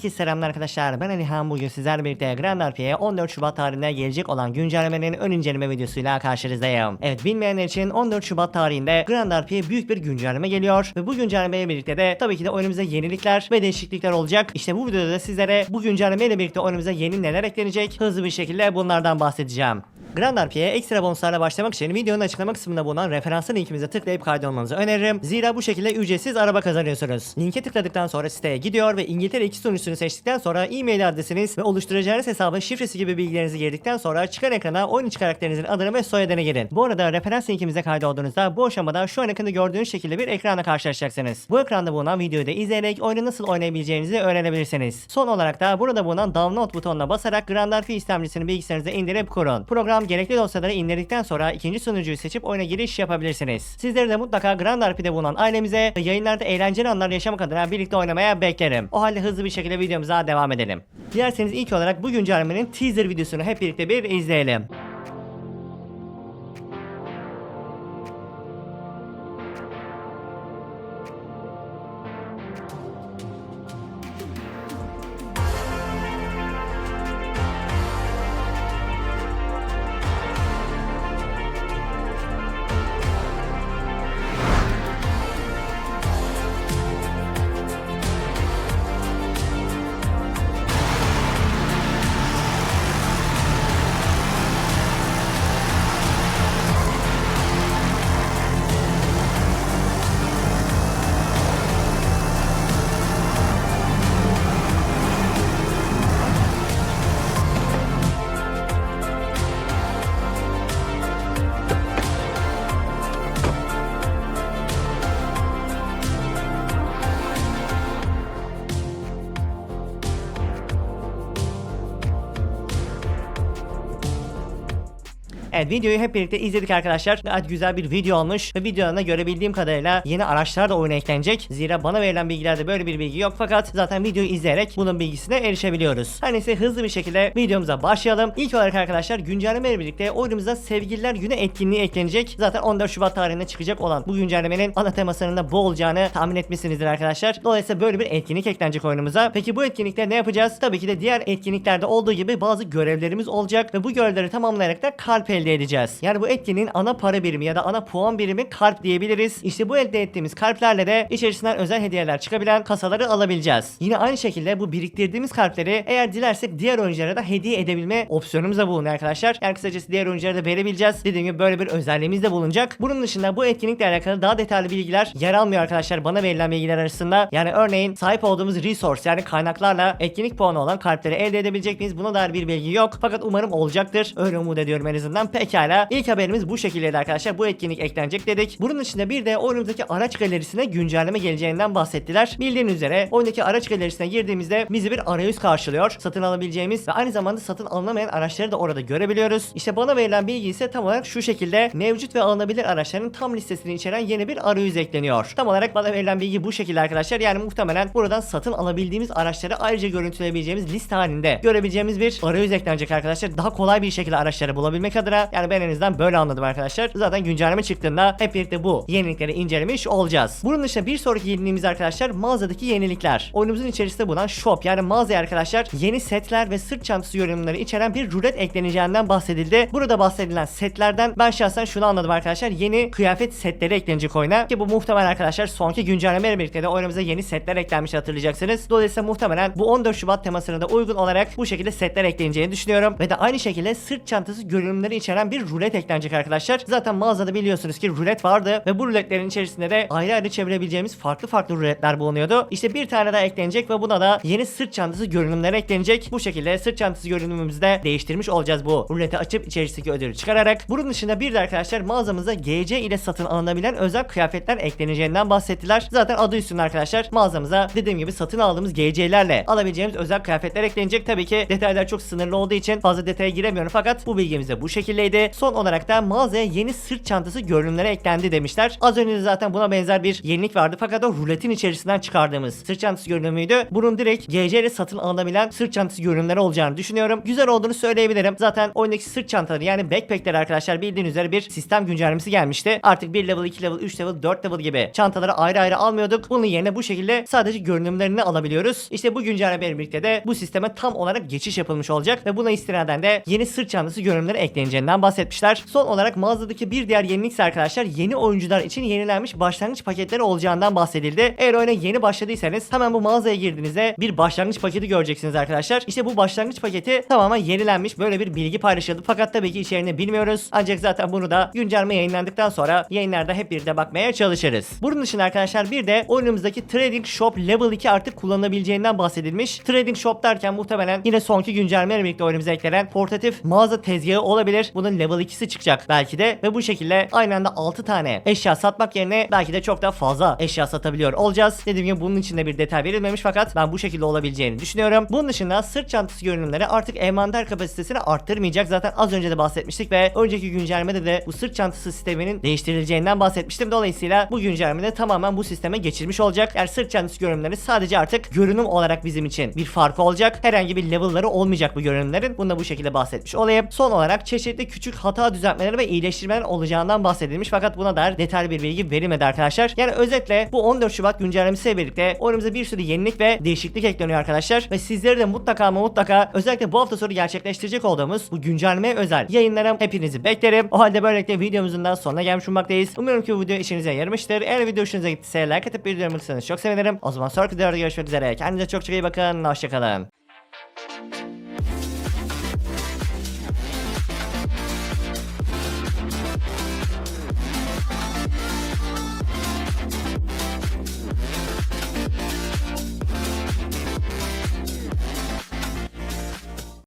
Herkese selamlar arkadaşlar. Ben Alihan bugün sizlerle birlikte Grand RP'ye 14 Şubat tarihinde gelecek olan güncellemenin ön inceleme videosuyla karşınızdayım. Evet bilmeyenler için 14 Şubat tarihinde Grand RP'ye büyük bir güncelleme geliyor ve bu güncellemeyle birlikte de tabii ki de oyunumuza yenilikler ve değişiklikler olacak. İşte bu videoda da sizlere bu güncellemeyle birlikte oyunumuza yeni neler eklenecek hızlı bir şekilde bunlardan bahsedeceğim. Grand RP'ye ekstra bonuslarla başlamak için videonun açıklama kısmında bulunan referanslı linkimize tıklayıp kaydolmanızı öneririm. Zira bu şekilde ücretsiz araba kazanıyorsunuz. Linke tıkladıktan sonra siteye gidiyor ve İngiltere 2 sunucusunu seçtikten sonra e-mail adresiniz ve oluşturacağınız hesabın şifresi gibi bilgilerinizi girdikten sonra çıkan ekrana oyun içi karakterinizin adını ve soyadını girin. Bu arada referans linkimize kaydolduğunuzda bu aşamada şu an ekranda gördüğünüz şekilde bir ekranla karşılaşacaksınız. Bu ekranda bulunan videoyu da izleyerek oyunu nasıl oynayabileceğinizi öğrenebilirsiniz. Son olarak da burada bulunan download butonuna basarak Grand RP istemcisini bilgisayarınıza indirip kurun. Program gerekli dosyaları indirdikten sonra ikinci sunucuyu seçip oyuna giriş yapabilirsiniz. Sizleri de mutlaka Grand RP'de bulunan ailemize yayınlarda eğlenceli anlar yaşamak adına birlikte oynamaya beklerim. O halde hızlı bir şekilde videomuza devam edelim. Dilerseniz ilk olarak bu güncellemenin teaser videosunu hep birlikte bir izleyelim. Evet videoyu hep birlikte izledik arkadaşlar. Gayet güzel bir video olmuş ve videoda görebildiğim kadarıyla yeni araçlar da oyuna eklenecek. Zira bana verilen bilgilerde böyle bir bilgi yok fakat zaten videoyu izleyerek bunun bilgisine erişebiliyoruz. Her neyse hızlı bir şekilde videomuza başlayalım. İlk olarak arkadaşlar güncelleme ile birlikte oyunumuza Sevgililer Günü etkinliği eklenecek. Zaten 14 Şubat tarihinde çıkacak olan bu güncellemenin ana temasının da bu olacağını tahmin etmişsinizdir arkadaşlar. Dolayısıyla böyle bir etkinlik eklenecek oyunumuza. Peki bu etkinlikte ne yapacağız? Tabii ki de diğer etkinliklerde olduğu gibi bazı görevlerimiz olacak ve bu görevleri tamamlayarak da kalp elde edeceğiz. Yani bu etkinliğin ana para birimi ya da ana puan birimi kalp diyebiliriz. İşte bu elde ettiğimiz kalplerle de içerisinden özel hediyeler çıkabilen kasaları alabileceğiz. Yine aynı şekilde bu biriktirdiğimiz kalpleri eğer dilersek diğer oyunculara da hediye edebilme opsiyonumuz da bulunuyor arkadaşlar. Yani kısacası diğer oyunculara da verebileceğiz. Dediğim gibi böyle bir özelliğimiz de bulunacak. Bunun dışında bu etkinlikle alakalı daha detaylı bilgiler yer almıyor arkadaşlar bana verilen bilgiler arasında. Yani örneğin sahip olduğumuz resource yani kaynaklarla etkinlik puanı olan kalpleri elde edebilecek miyiz? Buna dair bir bilgi yok. Fakat umarım olacaktır. Öyle umut ediyorum en azından. Pekala. İlk haberimiz bu şekildeydi arkadaşlar. Bu etkinlik eklenecek dedik. Bunun dışında bir de oyunumuzdaki araç galerisine güncelleme geleceğinden bahsettiler. Bildiğiniz üzere oyundaki araç galerisine girdiğimizde bizi bir arayüz karşılıyor. Satın alabileceğimiz ve aynı zamanda satın alınamayan araçları da orada görebiliyoruz. İşte bana verilen bilgi ise tam olarak şu şekilde mevcut ve alınabilir araçların tam listesini içeren yeni bir arayüz ekleniyor. Tam olarak bana verilen bilgi bu şekilde arkadaşlar. Yani muhtemelen buradan satın alabildiğimiz araçları ayrıca görüntüleyebileceğimiz liste halinde görebileceğimiz bir arayüz eklenecek arkadaşlar. Daha kolay bir şekilde araçları bulabilmek adına. Yani ben en azından böyle anladım arkadaşlar. Zaten güncelleme çıktığında hep birlikte bu yenilikleri incelemiş olacağız. Bunun dışında bir sonraki yeniliğimiz arkadaşlar mağazadaki yenilikler. Oyunumuzun içerisinde bulunan shop yani mağazaya arkadaşlar yeni setler ve sırt çantası yorumları içeren bir rulet ekleneceğinden bahsedildi. Burada bahsedilen setlerden ben şahsen şunu anladım arkadaşlar. Yeni kıyafet setleri eklenecek oyuna. Ki bu muhtemelen arkadaşlar sonki güncellemeyle birlikte de oyunumuza yeni setler eklenmiş hatırlayacaksınız. Dolayısıyla muhtemelen bu 14 Şubat temasına da uygun olarak bu şekilde setler ekleneceğini düşünüyorum. Ve de aynı şekilde sırt çantası görünümleri içeren bir rulet eklenecek arkadaşlar. Zaten mağazada biliyorsunuz ki rulet vardı ve bu ruletlerin içerisinde de ayrı ayrı çevirebileceğimiz farklı farklı ruletler bulunuyordu. İşte bir tane daha eklenecek ve buna da yeni sırt çantası görünümleri eklenecek. Bu şekilde sırt çantası görünümümüzü de değiştirmiş olacağız bu ruleti açıp içerisindeki ödülü çıkararak. Bunun dışında bir de arkadaşlar mağazamıza GC ile satın alınabilen özel kıyafetler ekleneceğinden bahsettiler. Zaten adı üstünde arkadaşlar mağazamıza dediğim gibi satın aldığımız GC'lerle alabileceğimiz özel kıyafetler eklenecek. Tabii ki detaylar çok sınırlı olduğu için fazla detaya giremiyorum fakat bu bilgimiz bu şekilde. Şekildeydi. Son olarak da mağazaya yeni sırt çantası görünümleri eklendi demişler. Az önce zaten buna benzer bir yenilik vardı fakat o ruletin içerisinden çıkardığımız sırt çantası görünümüydü. Bunun direkt GC ile satın alınabilen sırt çantası görünümleri olacağını düşünüyorum. Güzel olduğunu söyleyebilirim. Zaten oyundaki sırt çantaları yani backpackler arkadaşlar bildiğiniz üzere bir sistem güncellemesi gelmişti. Artık 1 level, 2 level, 3 level, 4 level gibi çantaları ayrı ayrı almıyorduk. Bunun yerine bu şekilde sadece görünümlerini alabiliyoruz. İşte bu güncellemeyle birlikte de bu sisteme tam olarak geçiş yapılmış olacak ve buna istinaden de yeni sırt çantası görünümleri ekleneceğinden bahsetmişler. Son olarak mağazadaki bir diğer yenilik arkadaşlar yeni oyuncular için yenilenmiş başlangıç paketleri olacağından bahsedildi. Eğer oyuna yeni başladıysanız hemen bu mağazaya girdiğinizde bir başlangıç paketi göreceksiniz arkadaşlar. İşte bu başlangıç paketi tamamen yenilenmiş böyle bir bilgi paylaşıldı. Fakat tabii ki içeriğini bilmiyoruz. Ancak zaten bunu da güncelleme yayınlandıktan sonra yayınlarda hep birlikte bakmaya çalışırız. Bunun dışında arkadaşlar bir de oyunumuzdaki Trading Shop Level 2 artık kullanılabileceğinden bahsedilmiş. Trading Shop derken muhtemelen yine sonki güncellemeyle birlikte oyunumuza eklenen portatif mağaza tezgahı olabilir. Bunun level 2'si çıkacak belki de ve bu şekilde aynı anda 6 tane eşya satmak yerine belki de çok daha fazla eşya satabiliyor olacağız. Dediğim gibi bunun için de bir detay verilmemiş fakat ben bu şekilde olabileceğini düşünüyorum. Bunun dışında sırt çantası görünümleri artık envanter kapasitesini arttırmayacak. Zaten az önce de bahsetmiştik ve önceki güncellemede de bu sırt çantası sisteminin değiştirileceğinden bahsetmiştim. Dolayısıyla bu güncellemede tamamen bu sisteme geçirmiş olacak. Yani sırt çantası görünümleri sadece artık görünüm olarak bizim için bir farkı olacak. Herhangi bir level'ları olmayacak bu görünümlerin. Bunu da bu şekilde bahsetmiş olayım. Son olarak çeşitli küçük hata düzeltmeleri ve iyileştirmeler olacağından bahsedilmiş fakat buna dair detaylı bir bilgi verilmedi arkadaşlar. Yani özetle bu 14 Şubat güncellemesiyle birlikte oyunumuza bir sürü yenilik ve değişiklik ekleniyor arkadaşlar. Ve sizleri de mutlaka ama mutlaka özellikle bu hafta sonu gerçekleştirecek olduğumuz bu güncellemeye özel yayınlarım hepinizi beklerim. O halde böylelikle videomuzun da sonuna gelmiş bulunmaktayız. Umarım ki bu video işinize yaramıştır. Eğer video hoşunuza gittiyse like atıp bildirim kısmınızı çok sevinirim. O zaman sonraki videoda görüşmek üzere. Kendinize çok çok iyi bakın. Hoşçakalın.